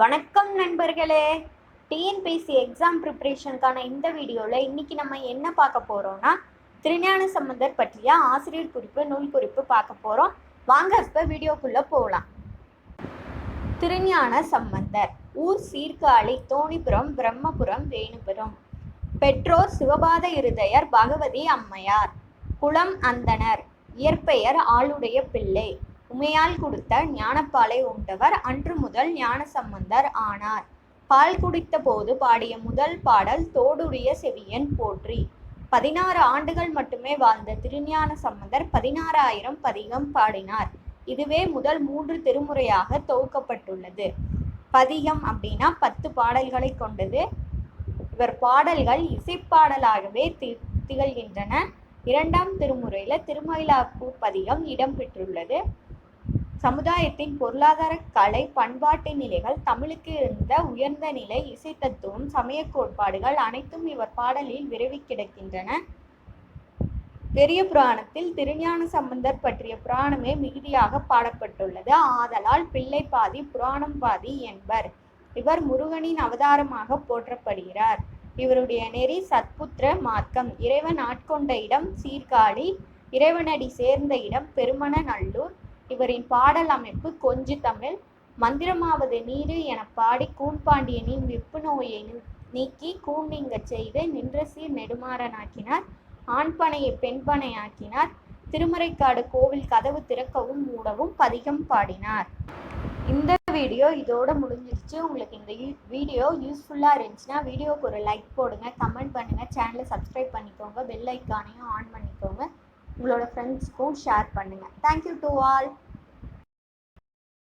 வணக்கம் நண்பர்களே. TNPSC exam ப்ரிப்பரேஷனுக்கான இந்த வீடியோவில் இன்னைக்கு நம்ம என்ன பார்க்க போகிறோம்னா திருஞான சம்பந்தர் பற்றிய ஆசிரியர் குறிப்பு நூல் குறிப்பு பார்க்க போகிறோம் வாங்க இப்போ வீடியோக்குள்ளே போகலாம் திருஞான சம்பந்தர் ஊர் சீர்காழி தோணிபுரம் பிரம்மபுரம் வேணுபுரம். பெற்றோர் சிவபாத இருதயர் பகவதி அம்மையார். குளம் அந்தனர் இயற்பெயர் ஆளுடைய பிள்ளை. உமையால் கொடுத்த ஞானப்பாலை உண்டவர். அன்று முதல் ஞானசம்பந்தர் ஆனார். பால் குடித்த போது பாடிய முதல் பாடல் தோடுடைய செவியன் போற்றி. பதினாறு ஆண்டுகள் மட்டுமே வாழ்ந்த திருஞான சம்பந்தர் பதினாறாயிரம் பதிகம் பாடினார். இதுவே முதல் மூன்று திருமுறையாக தொகுக்கப்பட்டுள்ளது. பதிகம் அப்படின்னா பத்து பாடல்களை கொண்டது. இவர் பாடல்கள் இசைப்பாடலாகவே தி திகழ்கின்றன. இரண்டாம் திருமுறையில் திருமயிலாப்பூர் பதிகம் இடம்பெற்றுள்ளது சமுதாயத்தின் பொருளாதார கலை பண்பாட்டு நிலைகள் தமிழுக்கு இருந்த உயர்ந்த நிலை இசை தத்துவம் சமய கோட்பாடுகள் அனைத்தும் இவர் பாடலில் விரவி கிடக்கின்றன. பெரிய புராணத்தில் திருஞான சம்பந்தர் பற்றிய புராணமே மிகுதியாக பாடப்பட்டுள்ளது. ஆதலால் பிள்ளை பாதி புராணம் பாதி என்பர். இவர் முருகனின் அவதாரமாக போற்றப்படுகிறார். இவருடைய நெறி சத்புத்திர மார்க்கம். இறைவன் ஆட்கொண்ட இடம் சீர்காழி இறைவனடி சேர்ந்த இடம் பெருமன நல்லூர் இவரின் பாடல் அமைப்பு கொஞ்சு தமிழ். மந்திரமாவது நீரு என பாடி கூன்பாண்டியனின் விப்பு நோயை நீக்கி கூன் செய்து நின்ற சீர் நெடுமாறனாக்கினார். ஆண்பனையை பெண்பனையாக்கினார் திருமறைக்காடு கோவில் கதவு திறக்கவும் மூடவும் பதிகம் பாடினார். இந்த வீடியோ இதோட முடிஞ்சிருச்சு. உங்களுக்கு இந்த வீடியோ யூஸ்ஃபுல்லாக இருந்துச்சுன்னா வீடியோவுக்கு ஒரு லைக் போடுங்க கமெண்ட் பண்ணுங்கள் சேனலை சப்ஸ்கிரைப் பண்ணிக்கோங்க பெல் ஐக்கானையும் ஆன் பண்ணிக்கோங்க. உங்களோட ஃப்ரெண்ட்ஸ்க்கும் ஷேர் பண்ணுங்கள் தேங்க்யூ டு ஆல்